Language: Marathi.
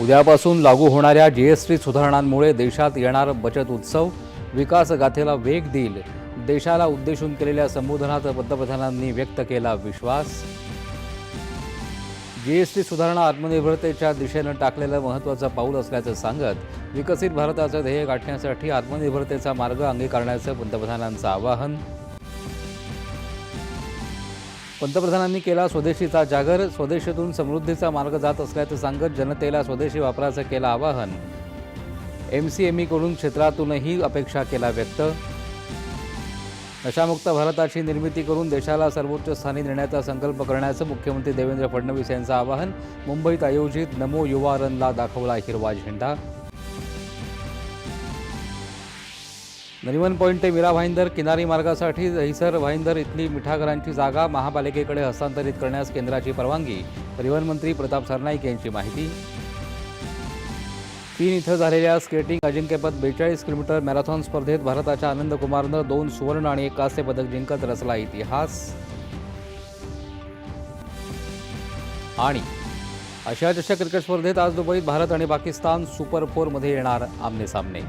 उद्यापासून लागू होणाऱ्या जीएसटी सुधारणांमुळे देशात येणार बचत उत्सव विकास गाथेला वेग देईल. देशाला उद्देशून केलेल्या संबोधनात पंतप्रधानांनी व्यक्त केला विश्वास. जीएसटी सुधारणा आत्मनिर्भरतेच्या दिशेनं टाकलेलं महत्त्वाचं पाऊल असल्याचं सांगत विकसित भारताचं ध्येय गाठण्यासाठी आत्मनिर्भरतेचा मार्ग अंगीकारण्याचं पंतप्रधानांचं आवाहन. पंतप्रधानांनी केला स्वदेशीचा जागर स्वदेशीतून समृद्धीचा मार्ग जात असल्याचं सांगत जनतेला स्वदेशी वापराचं केलं आवाहन. एम सी एम ईकडून क्षेत्रातूनही अपेक्षा केला व्यक्त. नशामुक्त भारताची निर्मिती करून देशाला सर्वोच्च स्थानी नेण्याचा संकल्प करण्याचं मुख्यमंत्री देवेंद्र फडणवीस यांचं आवाहन. मुंबईत आयोजित नमो युवा रनला दाखवला हिरवा झेंडा. नरिमन पॉईंट ते मीरा भाईंदर किनारी मार्गासाठी दहिसर भाईंदर इथली मिठागरांची जागा महापालिकेकडे हस्तांतरित करण्यास केंद्राची परवानगी. परिवहन मंत्री प्रताप सरनाईक यांची माहिती. चीन इथं झालेल्या स्केटिंग अजिंक्यपद बेचाळीस किलोमीटर मॅरेथॉन स्पर्धेत भारताच्या आनंद कुमारनं दोन सुवर्ण आणि एक कांस्य पदक जिंकत रचला इतिहास. आणि आशिया चषक क्रिकेट स्पर्धेत आज दुबईत भारत आणि पाकिस्तान सुपर फोरमध्ये येणार आमने सामने